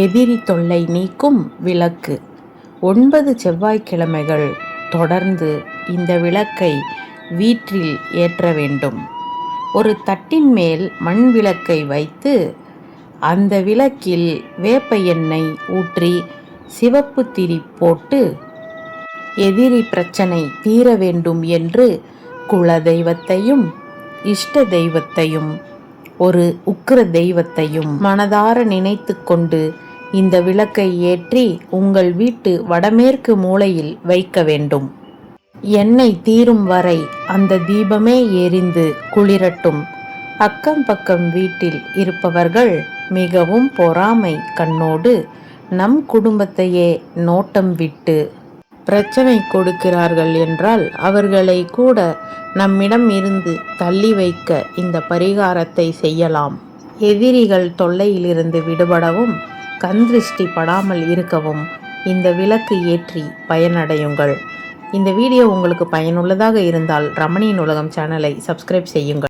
எதிரி தொல்லை நீக்கும் விளக்கு. ஒன்பது செவ்வாய்க்கிழமைகள் தொடர்ந்து இந்த விளக்கை வீட்டில் ஏற்ற வேண்டும். ஒரு தட்டின் மேல் மண் விளக்கை வைத்து அந்த விளக்கில் வேப்ப எண்ணெய் ஊற்றி சிவப்பு திரி போட்டு எதிரி பிரச்சனை தீர வேண்டும் என்று குல தெய்வத்தையும் இஷ்ட தெய்வத்தையும் ஒரு உக்கிர தெய்வத்தையும் மனதார நினைத்து கொண்டு இந்த விளக்கை ஏற்றி உங்கள் வீட்டு வடமேற்கு மூலையில் வைக்க வேண்டும். எண்ணெய் தீரும் வரை அந்த தீபமே எரிந்து குளிரட்டும். அக்கம் பக்கம் வீட்டில் இருப்பவர்கள் மிகவும் பொறாமை கண்ணோடு நம் குடும்பத்தையே நோட்டம் விட்டு பிரச்சனை கொடுக்கிறார்கள் என்றால் அவர்களை கூட நம்மிடம் இருந்து தள்ளி வைக்க இந்த பரிகாரத்தை செய்யலாம். எதிரிகள் தொல்லையிலிருந்து விடுபடவும் கண்திருஷ்டி படாமல் இருக்கவும் இந்த விளக்கு ஏற்றி பயனடையுங்கள். இந்த வீடியோ உங்களுக்கு பயனுள்ளதாக இருந்தால் ரமணியின் உலகம் சேனலை சப்ஸ்கிரைப் செய்யுங்கள்.